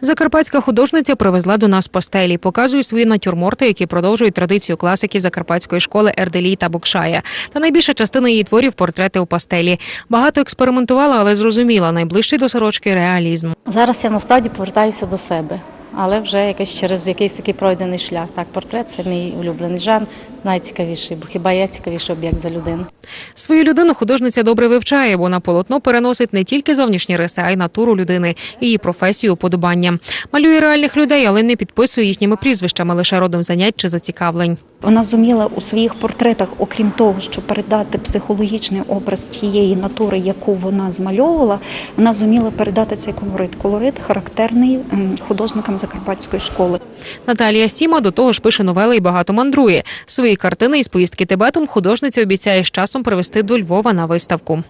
Закарпатська художниця привезла до нас пастелі, показує свої натюрморти, які продовжують традицію класиків закарпатської школи Ерделій та Букшая. Та найбільша частина її творів портрети у пастелі. Багато експериментувала, але зрозуміла найближчий до сорочки реалізм. Зараз я насправді повертаюся до себе, але вже якось через якийсь такий пройдений шлях. Так, портрет це мій улюблений жанр, найцікавіший, бо хіба є цікавіший об'єкт за людину. Свою людину художниця добре вивчає, бо на полотно переносить не тільки зовнішні риси, а й натуру людини, її професію, уподобання. Малює реальних людей, але не підписує їхніми прізвищами, лише родом занять чи зацікавлень. Вона зуміла у своїх портретах, окрім того, щоб передати психологічний образ тієї натури, яку вона змальовувала, вона зуміла передати цей колорит. Колорит характерний художникам закарпатської школи. Наталія Сіма до того ж пише новели і багато мандрує. Картини із поїздки Тибетом художниця обіцяє з часом привезти до Львова на виставку.